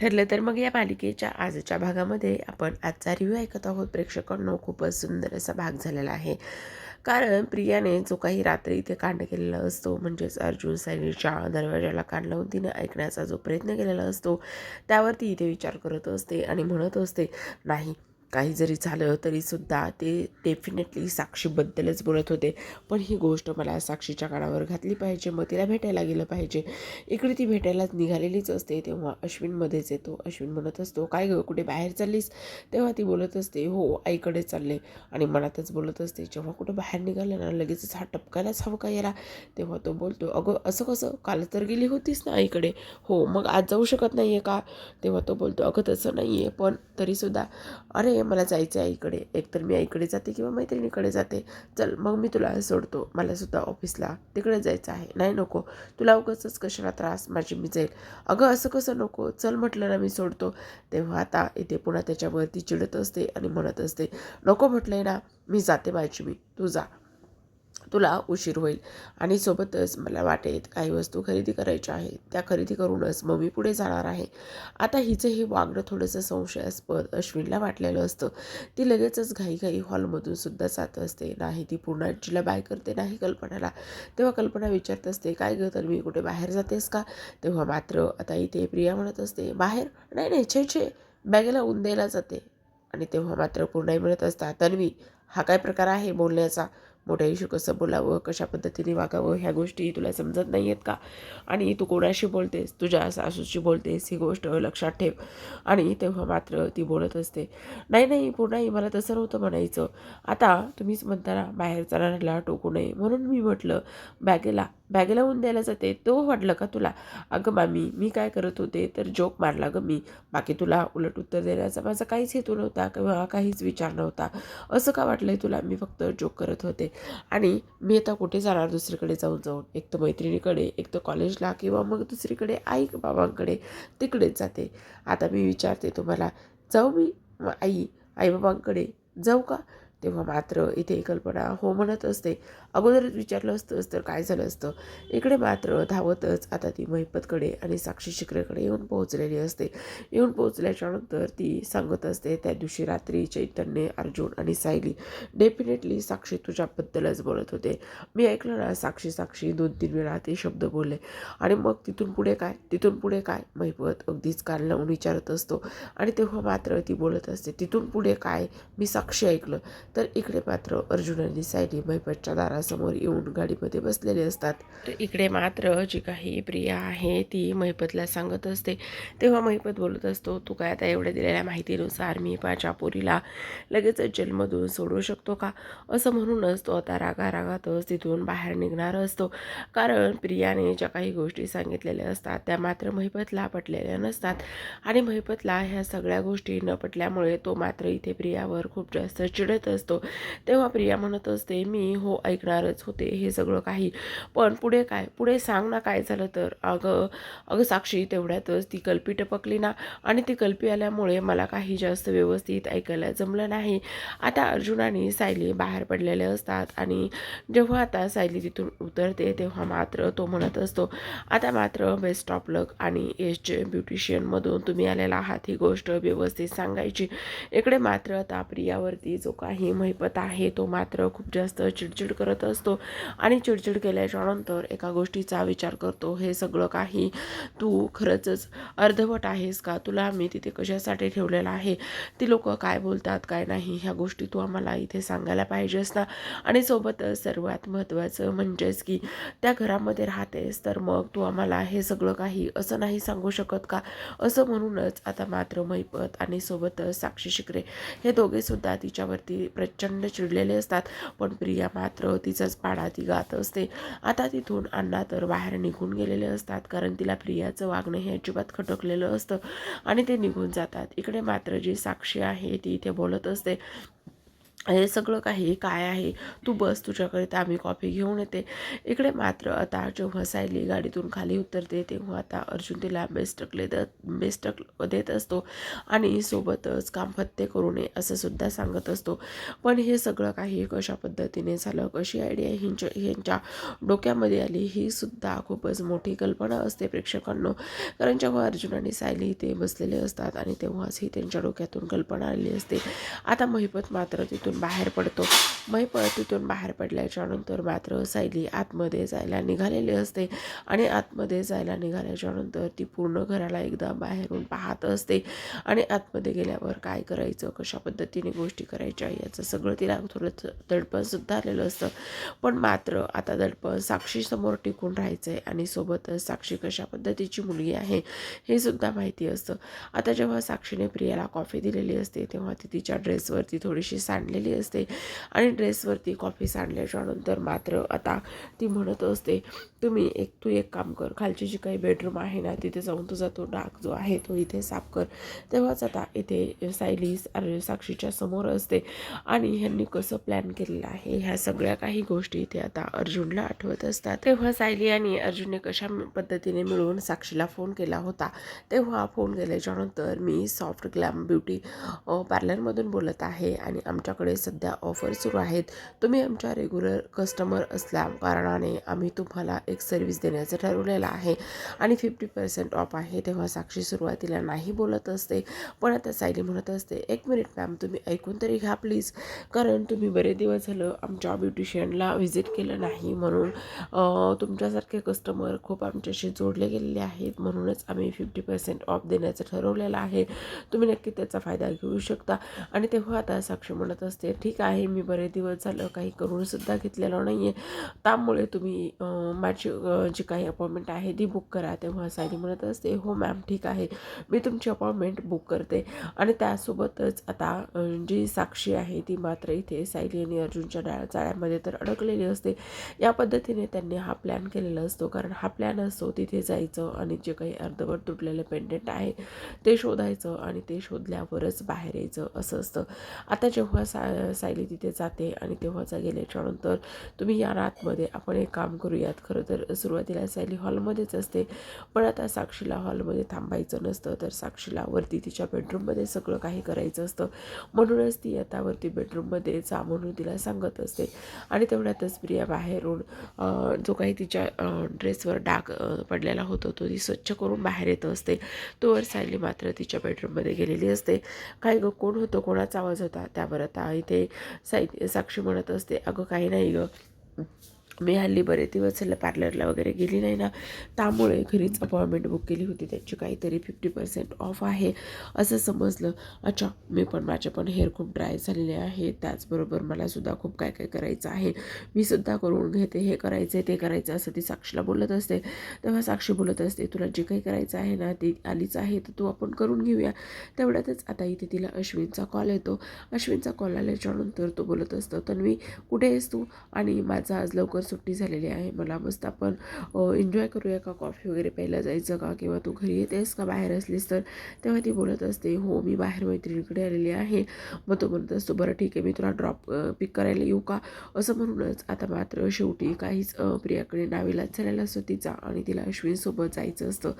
ठरलं तर मग या मालिकेच्या आजच्या भागामध्ये आपण आजचा रिव्ह्यू ऐकत आहोत. प्रेक्षकांनो खूपच सुंदर असा भाग झालेला आहे. कारण प्रियाने जो काही रात्री इथे कांड केलेला असतो म्हणजेच अर्जुन सैनीच्या दरवाजाला कान लावून तिने ऐकण्याचा जो प्रयत्न केलेला असतो त्यावरती इथे विचार करत असते आणि म्हणत असते नाही काही जरी झालं तरीसुद्धा ते डेफिनेटली साक्षीबद्दलच बोलत होते. पण ही गोष्ट मला साक्षीच्या कानावर घातली पाहिजे मग तिला भेटायला गेलं पाहिजे. इकडे ती भेटायलाच निघालेलीच असते तेव्हा अश्विनमध्येच येतो. अश्विन म्हणत असतो काय गं कुठे बाहेर चाललीस? तेव्हा ती बोलत असते हो आईकडे चालले. आणि मनातच बोलत असते जेव्हा कुठं बाहेर निघालं ना लगेचच हा टपकायलाच हवं का याला? तेव्हा तो बोलतो अगं असं कसं? काल तर गेली होतीस ना आईकडे. हो मग आज जाऊ शकत नाही आहे का? तेव्हा तो बोलतो अगं तसं नाही आहे पण तरीसुद्धा अरे मला जायचं आहे आईकडे एकतर मी आईकडे जाते किंवा मैत्रिणीकडे जाते. चल मग मी तुला सोडतो. मला सुद्धा ऑफिसला तिकडे जायचं आहे. नाही नको. तुला उगाचच कशाला त्रास? माझी मी जाईल अगं असं कसं नको? चल म्हटलं ना मी सोडतो. तेव्हा आता इथे पुन्हा त्याच्यावरती चिडत असते आणि म्हणत असते नको म्हटलंय ना मी जाते माझी मी. तू जा. तुला उशीर होईल. आणि सोबतच मला वाटेत काही वस्तू खरेदी करायच्या आहेत. त्या खरेदी करूनच मग मी पुढे जाणार आहे. आता हिचं हे वागणं थोडंसं संशयास्पद अश्विनला वाटलेलं असतं. ती लगेचच घाईघाई हॉलमधून सुद्धा जात असते. नाही ती पूर्ण आजीला बाय करते नाही कल्पनाला. तेव्हा कल्पना विचारत असते काय गं तर मी कुठे बाहेर जातेस का? तेव्हा मात्र आता इथे प्रिया म्हणत असते बाहेर? नाही नाही छे छे बॅगेला ऊन द्यायला जाते. आणि तेव्हा मात्र पूर्णाई म्हणत असता तन्वी हा काय प्रकार आहे बोलण्याचा? मोठ्याशी कसं बोलावं कशा पद्धतीने वागावं ह्या गोष्टी तुला समजत नाही आहेत का? आणि तू कोणाशी बोलतेस? तुझ्या सासूशी बोलतेस? ही गोष्ट लक्षात ठेव. आणि तेव्हा मात्र ती बोलत असते. नाही नाही पुन्हाही मला तसं नव्हतं म्हणायचं. आता तुम्हीच म्हणताना बाहेर जाणाऱ्याला टोकू नये. म्हणून मी म्हटलं बॅगेला बॅगेला लावून द्यायला जाते तो वाटलं का तुला अगं मामी मी काय करत होते तर जोक मारला गं मी बाकी तुला उलट उत्तर देण्याचा माझा काहीच हेतू नव्हता किंवा काहीच विचार नव्हता असं का वाटलंय तुला मी फक्त जोक करत होते. आणि मी आता कुठे जाणार दुसरीकडे जाऊन जाऊन? एक तर मैत्रिणीकडे एक तर कॉलेजला किंवा मग दुसरीकडे आई बाबांकडे तिकडेच जाते. आता मी विचारते तुम्हाला जाऊ मी मग आई आईबाबांकडे जाऊ का? तेव्हा मात्र इथे कल्पना हो म्हणत असते. अगोदरच विचारलं असतंच तर काय झालं असतं? इकडे मात्र धावतच आता ती महिपतकडे आणि साक्षी शिकरेकडे येऊन पोहोचलेली असते. येऊन पोहोचल्याच्यानंतर ती सांगत असते त्या दिवशी रात्री चैतन्य अर्जुन आणि सायली डेफिनेटली साक्षी तुझ्याबद्दलच बोलत होते. मी ऐकलं ना साक्षी साक्षी दोन तीन वेळा ते शब्द बोलले. आणि मग तिथून पुढे काय? तिथून पुढे काय? महिपत अगदीच कान लावून विचारत असतो. आणि तेव्हा मात्र ती बोलत असते तिथून पुढे काय? मी साक्षी ऐकलं. तर इकडे मात्र अर्जुन आणि सायली महिपतच्या दारात घरासमोर येऊन गाडीमध्ये बसलेले असतात. तर इकडे मात्र जी काही प्रिया आहे ती महिपतला सांगत असते. तेव्हा महिपत बोलत असतो तू काय आता एवढ्या दिलेल्या माहितीनुसार मी माझ्या पोरीला लगेचच जेलमधून सोडू शकतो का? असं म्हणूनच तो आता रागा रागातच तिथून बाहेर निघणार असतो. कारण प्रियाने ज्या काही गोष्टी सांगितलेल्या असतात त्या मात्र महिपतला पटलेल्या नसतात. आणि महिपतला ह्या सगळ्या गोष्टी न पटल्यामुळे तो मात्र इथे प्रियावर खूप जास्त चिडत असतो. तेव्हा प्रिया म्हणत असते मी हो करणारच होते हे सगळं काही. पण पुढे काय? पुढे सांग ना काय झालं तर. अगं अगं साक्षी तेवढ्यातच ती कल्पी टपकली ना. आणि ती कल्पी आल्यामुळे मला काही जास्त व्यवस्थित ऐकायला जमलं नाही. आता अर्जुन आणि सायली बाहेर पडलेले असतात आणि जेव्हा आता सायली तिथून उतरते तेव्हा मात्र तो म्हणत असतो आता मात्र बेस्ट ऑफ लक आणि एसचे ब्युटिशियनमधून तुम्ही आलेला आहात ही गोष्ट व्यवस्थित सांगायची. इकडे मात्र आता प्रियावरती जो काही महिपत आहे तो मात्र खूप जास्त चिडचिड करत असतो. आणि चिडचिड केल्याच्यानंतर एका गोष्टीचा विचार करतो हे सगळं काही तू खरंच अर्धवट आहेस का? तुला मी तिथे कशासाठी ठेवलेलं आहे? ती लोक काय बोलतात काय नाही ह्या गोष्टी तू आम्हाला इथे सांगायला पाहिजेस ना? आणि सोबतच सर्वात महत्त्वाचं म्हणजेच की त्या घरामध्ये राहतेस तर मग तू आम्हाला हे सगळं काही असं नाही सांगू शकत का? असं म्हणूनच आता मात्र मैपत आणि सोबतच साक्षी शिकरे हे दोघेसुद्धा तिच्यावरती प्रचंड चिडलेले असतात. पण प्रिया मात्र ती तिचाच पाडा ती गात असते. आता तिथून अण्णा तर बाहेर निघून गेलेले असतात कारण तिला प्रियाचं वागणं हे अजिबात खटकलेलं असतं. आणि ते निघून जातात. इकडे मात्र जी साक्षी आहे ती इथे बोलत असते. हे सगळं काही काय आहे? तू बस तुझ्याकडे आम्ही कॉफी घेऊन येते. इकडे मात्र आता जेव्हा सायली गाडीतून खाली उतरते तेव्हा आता अर्जुन तिला बेस्टकले द बेस्टक देत असतो आणि सोबतच काम फत्ते करू नये असं सुद्धा सांगत असतो. पण हे सगळं काही कशा पद्धतीने झालं कशी आयडिया हिंच्या ह्यांच्या डोक्यामध्ये आली ही सुद्धा खूपच मोठी कल्पना असते प्रेक्षकांनो. कारण जेव्हा अर्जुन आणि सायली ते बसलेले असतात आणि तेव्हाच ही त्यांच्या डोक्यातून कल्पना आली असते. आता महिपत मात्र तिथून बाहेर पडतो. महिपत तिथून बाहेर पडल्याच्या नंतर मात्र सायली आतमध्ये जायला निघालेली असते आणि आतमध्ये जायला निघाल्याच्या नंतर ती पूर्ण घराला एकदा बाहेरून पाहत असते आणि आतमध्ये गेल्यावर काय करायचं कशा पद्धतीने गोष्टी करायच्या याचं सगळं तिला थोडं दडपणसुद्धा आलेलं असतं. पण मात्र आता दडपण साक्षीसमोर टिकून राहायचं आहे आणि सोबतच साक्षी कशा पद्धतीची मुलगी आहे हे सुद्धा माहिती असतं. आता जेव्हा साक्षीने प्रियाला कॉफी दिलेली असते तेव्हा ती तिच्या ड्रेसवरती थोडीशी सांडलेली असते. आणि ड्रेसवरती कॉफी सांडल्याच्यानंतर मात्र आता ती म्हणत असते तुम्ही एक तू एक काम कर खालची जी काही बेडरूम आहे ना तिथे जाऊन तुझा तो डाग जो आहे तो इथे साफ कर. तेव्हाच आता इथे सायली साक्षीच्या समोर असते. आणि ह्यांनी कसं प्लॅन केलेलं आहे ह्या सगळ्या काही गोष्टी इथे आता अर्जुनला आठवत असतात. तेव्हा सायली आणि अर्जुनने कशा पद्धतीने मिळून साक्षीला फोन केला होता तेव्हा फोन केल्याच्यानंतर मी सॉफ्ट ग्लॅम ब्युटी पार्लरमधून बोलत आहे आणि आमच्याकडे सध्या ऑफर सुरू आहेत. तुम्ही आमच्या रेग्युलर कस्टमर असल्या कारणाने आम्ही तुम्हाला एक सर्विस देण्याचं ठरवलेलं आहे. आणि फिफ्टी पर्सेंट ऑफ आहे तेव्हा साक्षी सुरुवातीला नाही बोलत असते. पण आता सायली म्हणत असते एक मिनिट मॅम तुम्ही ऐकून तरी घ्या प्लीज कारण तुम्ही बरे दिवस झालं आमच्या ब्युटिशियनला व्हिजिट केलं नाही म्हणून तुमच्यासारखे कस्टमर खूप आमच्याशी जोडले गेलेले आहेत म्हणूनच आम्ही फिफ्टी पर्सेंट ऑफ देण्याचं ठरवलेलं आहे. तुम्ही नक्की त्याचा फायदा घेऊ शकता. आणि तेव्हा आता साक्षी म्हणत असते ठीक आहे मी बरेच दिवस झालं काही करूनसुद्धा घेतलेलं नाही आहे त्यामुळे तुम्ही माझी जी काही अपॉइंटमेंट आहे ती बुक करा. तेव्हा सायली म्हणत असते हो मॅम ठीक आहे. मी तुमची अपॉइंटमेंट बुक करते. आणि त्यासोबतच आता जी साक्षी आहे ती मात्र इथे सायली आणि अर्जुनच्या डाळ चाळ्यामध्ये तर अडकलेली असते. या पद्धतीने त्यांनी हा प्लॅन केलेला असतो. कारण हा प्लॅन असतो तिथे जायचं आणि जे काही अर्धवट तुटलेलं पेंडेंट आहे ते शोधायचं आणि ते शोधल्यावरच बाहेर यायचं असं असतं. आता जेव्हा सा सायली तिथे जाते आणि तेव्हाचा गेल्याच्यानंतर तुम्ही या रातमध्ये आपण एक काम करूयात. खरं तर सुरुवातीला सायली हॉलमध्येच असते पण आता साक्षीला हॉलमध्ये थांबायचं नसतं. तर साक्षीला वरती तिच्या बेडरूममध्ये सगळं काही करायचं असतं. म्हणूनच ती आता वरती बेडरूममध्ये जा म्हणून तिला सांगत असते. आणि तेवढ्यातच प्रिया बाहेरून जो काही तिच्या ड्रेसवर डाग पडलेला होतो तो ती स्वच्छ करून बाहेर येत असते. तोवर सायली मात्र तिच्या बेडरूममध्ये गेलेली असते. काय गं कोण होतं? कोणाचा आवाज होता? त्यावर आता इथे साई साक्षी म्हणत असते. अगं काही नाही गं. मी हल्ली बरेच दिवस झालं पार्लरला वगैरे गेली नाही ना त्यामुळे घरीच अपॉइंटमेंट बुक केली होती. त्याची काहीतरी फिफ्टी पर्सेंट ऑफ आहे असं समजलं. अच्छा मी पण माझे पण हेअर खूप ड्राय झालेले आहे. त्याचबरोबर मलासुद्धा खूप काय काय करायचं आहे. मी सुद्धा करून घेते हे करायचं आहे ते करायचं असं ती साक्षीला बोलत असते. तेव्हा साक्षी बोलत असते तुला जे काही करायचं आहे ना ते आलीच आहे तर तू आपण करून घेऊया. तेवढ्यातच आता इथे तिला अश्विनचा कॉल येतो. अश्विनचा कॉल आल्याच्यानंतर तो बोलत असतो तन्वी कुठे आहेस तू? आणि माझा आज लवकर सुट्टी झालेली आहे. मला मस्त आपण एन्जॉय करूया का? कॉफी वगैरे प्यायला जायचं का? किंवा तू घरी येतेस का? बाहेर असलीस तर? तेव्हा ती बोलत असते हो मी बाहेर मैत्रिणीकडे आलेली आहे. मग तो म्हणत असतो बरं ठीक आहे मी तुला ड्रॉप पिक करायला येऊ का? असं म्हणूनच आता मात्र शेवटी काहीच प्रियाकडे नावीलाच झालेला असतो तिचा आणि तिला अश्विनसोबत जायचं असतं.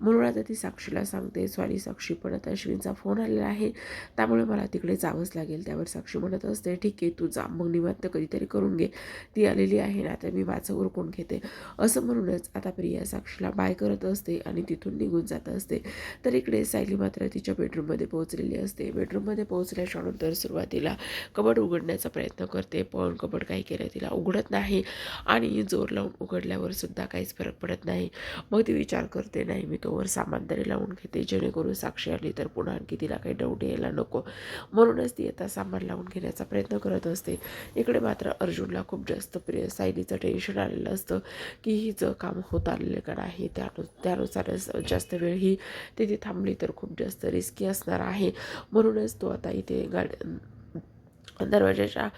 म्हणून आता ती साक्षीला सांगते सॉरी साक्षी पण आता अश्विनचा फोन आलेला आहे. त्यामुळे मला तिकडे जावंच लागेल. त्यावर साक्षी म्हणत असते ठीक आहे तू जा. मग निवांत कधीतरी करून घे. ती आलेली आहे ना आता मी माझं उरकून घेते. असं म्हणूनच आता प्रिया साक्षीला बाय करत असते आणि तिथून निघून जात असते. तर इकडे सायली मात्र तिच्या बेडरूममध्ये पोहोचलेली असते. बेडरूममध्ये पोहोचल्याच्यानंतर सुरुवातीला कबड उघडण्याचा प्रयत्न करते पण कबड काही केलं तिला उघडत नाही आणि जोर लावून उघडल्यावर सुद्धा काहीच फरक पडत नाही. मग ती विचार करते नाही मी तोवर सामान तरी लावून घेते. जेणेकरून साक्षी आली तर पुन्हा आणखी तिला काही डाऊट यायला नको. म्हणूनच ती आता सामान लावून घेण्याचा प्रयत्न करत असते. इकडे मात्र अर्जुनला खूप जास्त प्रिय सायली तिचं टेन्शन आलेलं असतं की हिचं काम होत आलेलं का नाही त्यानु त्यानुसारच जास्त वेळ ही तिथे थांबली तर खूप जास्त रिस्की असणार आहे. म्हणूनच तो आता इथे गाड दरवाजाच्या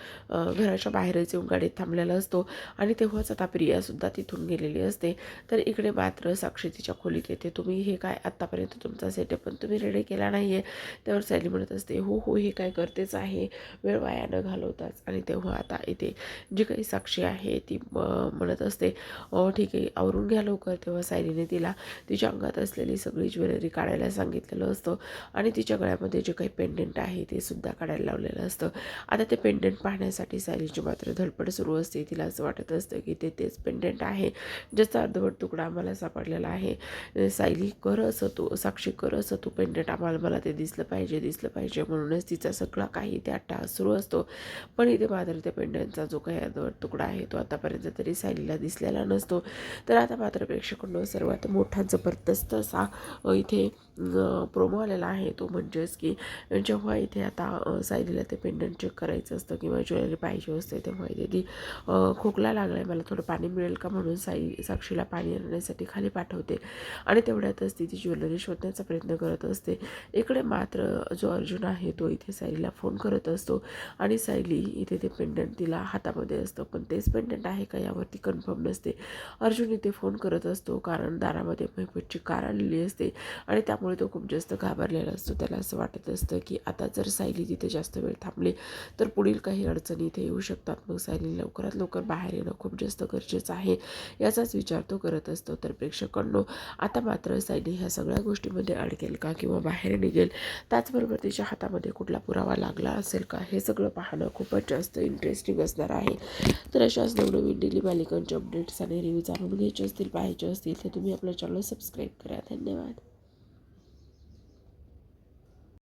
घराच्या बाहेरच येऊन गाडीत थांबलेला असतो. आणि तेव्हाच आता प्रियासुद्धा तिथून गेलेली असते. तर इकडे मात्र साक्षी तिच्या खोलीत येते. तुम्ही हे काय आत्तापर्यंत तुमचा सेटअप पण तुम्ही रेडी केला नाही आहे त्यावर सायली म्हणत असते हो हो हे काय करतेच आहे? वेळ वाया न घालवताच. आणि तेव्हा आता इथे जी काही साक्षी आहे ती म्हणत असते ठीक आहे आवरून घ्या लवकर. तेव्हा सायलीने तिला तिच्या अंगात असलेली सगळी ज्वेलरी काढायला सांगितलेलं असतं. आणि तिच्या गळ्यामध्ये जे काही पेंडेंट आहे ते सुद्धा काढायला लावलेलं असतं. आता ते पेंडंट पाहण्यासाठी सायलीची मात्र धडपड सुरू असते. तिला असं वाटत असतं की ते तेच पेंडंट आहे. ज्याचा अर्धवट तुकडा आम्हाला सापडलेला आहे. सायली कर असं तू साक्षी कर असं तू पेंडंट आम्हाला मला ते दिसलं पाहिजे दिसलं पाहिजे. म्हणूनच तिचा सगळा काही त्या अट्टाहास सुरू असतो. पण इथे मात्र त्या पेंडंटचा जो काही अर्धवट तुकडा आहे तो आतापर्यंत तरी सायलीला दिसलेला नसतो. तर आता मात्र प्रेक्षकांना सर्वात मोठा जबरदस्त असा इथे प्रोमो आलेला आहे. तो म्हणजेच की जेव्हा इथे आता सायलीला ते पेंडंट चेक करायचं असतं किंवा ज्वेलरी पाहिजे असते तेव्हा इथे ती खोकला लागला आहे मला थोडं पाणी मिळेल का म्हणून साई साक्षीला पाणी आणण्यासाठी खाली पाठवते. आणि तेवढ्यातच ती ती ज्वेलरी शोधण्याचा प्रयत्न करत असते. इकडे मात्र जो अर्जुन आहे तो इथे सायलीला फोन करत असतो. आणि सायली इथे ते पेंडंट तिला हातामध्ये असतं. पण तेच पेंडंट आहे का यावरती कन्फर्म नसते. अर्जुन इथे फोन करत असतो कारण दारामध्ये महिपतची कार आलेली असते. आणि त्यामुळे तो खूप जास्त घाबरलेला असतो. त्याला असं वाटत असतं की आता जर सायली तिथे जास्त वेळ थांबली तर पुढील काही अडचणी इथे येऊ शकतात. मग सायली लवकरात लवकर बाहेर येणं खूप जास्त गरजेचं आहे याचाच विचार तो करत असतो. तर प्रेक्षकांनो आता मात्र सायली ह्या सगळ्या गोष्टीमध्ये अडकेल का किंवा बाहेर निघेल? त्याचबरोबर तिच्या हातामध्ये कुठला पुरावा लागला असेल का? हे सगळं पाहणं खूपच जास्त इंटरेस्टिंग असणार आहे. तर अशाच नवनवीन डेली मालिकांचे अपडेट्स आणि रिव्ह्यू जाणून घ्यायचे असतील पाहायचे असतील तर तुम्ही आपल्या चॅनल सबस्क्राईब करा. धन्यवाद.